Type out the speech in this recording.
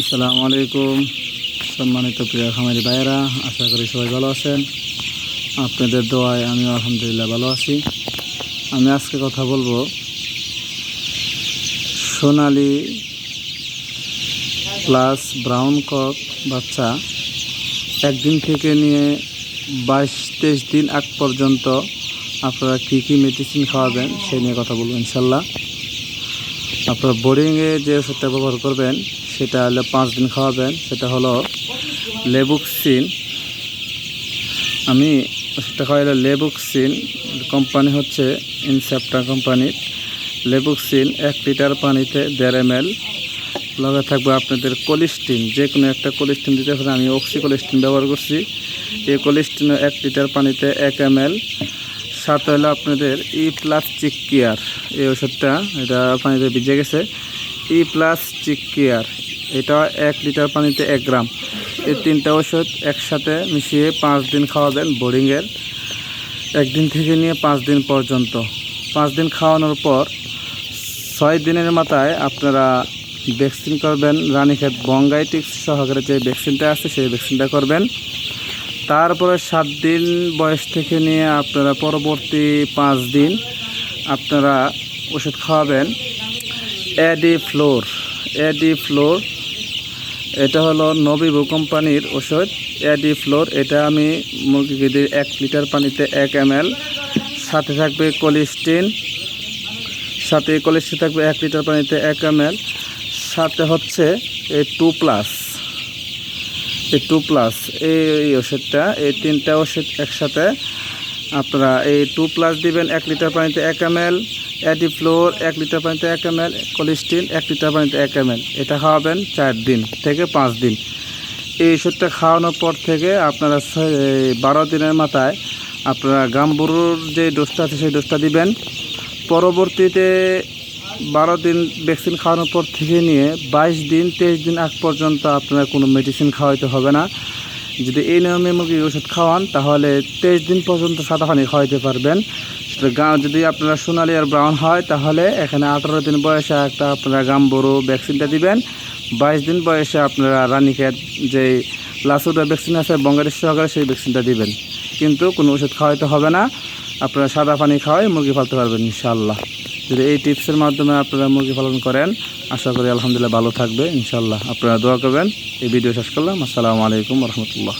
আসসালামু আলাইকুম। সম্মানিত প্রিয় খামারি ভাইয়েরা, আশা করি সবাই ভালো আছেন। আপনাদের দোয়ায় আমি আলহামদুলিল্লাহ ভালো আছি। আমি আজকে কথা বলব সোনালি প্লাস ব্রাউন কক বাচ্চা একদিন থেকে নিয়ে বাইশ, তেইশ দিন আগ পর্যন্ত আপনারা কী কী মেডিসিন খাওয়াবেন সেই নিয়ে কথা বলব ইনশাল্লাহ। আপনার বোর্ডিংয়ে যে ওষুধটা ব্যবহার করবেন সেটা হলো পাঁচ দিন খাওয়াবেন, সেটা হলো লেবুকসিন। আমি ওষুধটা খাওয়াইলে লেবুকসিন, কোম্পানি হচ্ছে ইনসেপ্টা কোম্পানির লেবুকসিন এক লিটার পানিতে দেড় এম এল লগে থাকবে আপনাদের কোলিস্টিন যে কোনো একটা কোলিস্টিন দিতে পারে আমি অক্সি কোলিস্টিন ব্যবহার করছি। এই কোলিস্টিন এক লিটার পানিতে এক এম এল সাথে হলো আপনাদের ই প্লাস চিক কেয়ার। এই ওষুধটা এটা পানিতে ভিজে গেছে। ই প্লাস চিক কেয়ার এটা এক লিটার পানিতে এক গ্রাম। এই তিনটা ওষুধ একসাথে মিশিয়ে পাঁচ দিন খাওয়াবেন বোরিংয়ের। একদিন থেকে নিয়ে পাঁচ দিন পর্যন্ত। পাঁচ দিন খাওয়ানোর পর ছয় দিনের মাথায় আপনারা ভ্যাকসিন করবেন। রানীক্ষেত বঙ্গাইটিক্স সহকারে যে ভ্যাকসিনটা আছে, সেই ভ্যাকসিনটা করবেন। তারপরে সাত দিন বয়স থেকে নিয়ে আপনারা পরবর্তী পাঁচ দিন আপনারা ওষুধ খাওয়াবেন। অ্যাডি ফ্লোর অ্যাডি ফ্লোর, এটা হলো নবিবু কোম্পানির ওষুধ অ্যাডি ফ্লোর, এটা আমি মুরগিদের এক লিটার পানিতে এক এম সাথে থাকবে কোলিস্টিন, সাথে কোলিস্টিন থাকবে এক লিটার পানিতে এক এম সাথে হচ্ছে এই টু প্লাস এই টু প্লাস, এই ওষুধটা, এই তিনটা ওষুধ একসাথে আপনারা এই টু প্লাস দিবেন এক লিটার পানিতে এক এম এল ফ্লোর, এক লিটার পানিতে এক এম এল কোলিস্টিন এক লিটার পানিতে এক এম এটা খাওয়াবেন চার দিন থেকে পাঁচ দিন। এই ওষুধটা খাওয়ানোর পর থেকে আপনারা বারো দিনের মাথায় আপনারা গাম্বুরুর যে ডোজটা আছে সেই ডোজটা দিবেন। পরবর্তীতে বারো দিন ভ্যাকসিন খাওয়ানোর পর থেকে নিয়ে বাইশ দিন, তেইশ দিন আগ পর্যন্ত আপনারা কোনো মেডিসিন খাওয়াইতে হবে না। যদি এই নিয়মে মুরগির ওষুধ খাওয়ান, তাহলে তেইশ দিন পর্যন্ত সাদা পানি খাওয়াইতে পারবেন। গা- যদি আপনারা সোনালি আর ব্রাউন হয়, তাহলে এখানে আঠারো দিন বয়সে একটা আপনারা গাম্বরু ভ্যাকসিনটা দিবেন। বাইশ দিন বয়সে আপনারা রানীক্ষেত যে লাসুডা ভ্যাকসিন আছে, বঙ্গাদেশ সহকারে সেই ভ্যাকসিনটা দিবেন। কিন্তু কোনো ওষুধ খাওয়াইতে হবে না। আপনারা সাদা পানি খাওয়াই মুরগি পালতে পারবেন ইনশাল্লাহ যদি এই টিপসের মাধ্যমে আপনারা মুরগি পালন করেন, আশা করি আলহামদুলিল্লাহ ভালো থাকবে ইনশাল্লাহ আপনারা দোয়া করবেন, এই ভিডিও শেষ করলাম। আসসালামু আলাইকুম রহমতুল্লাহ।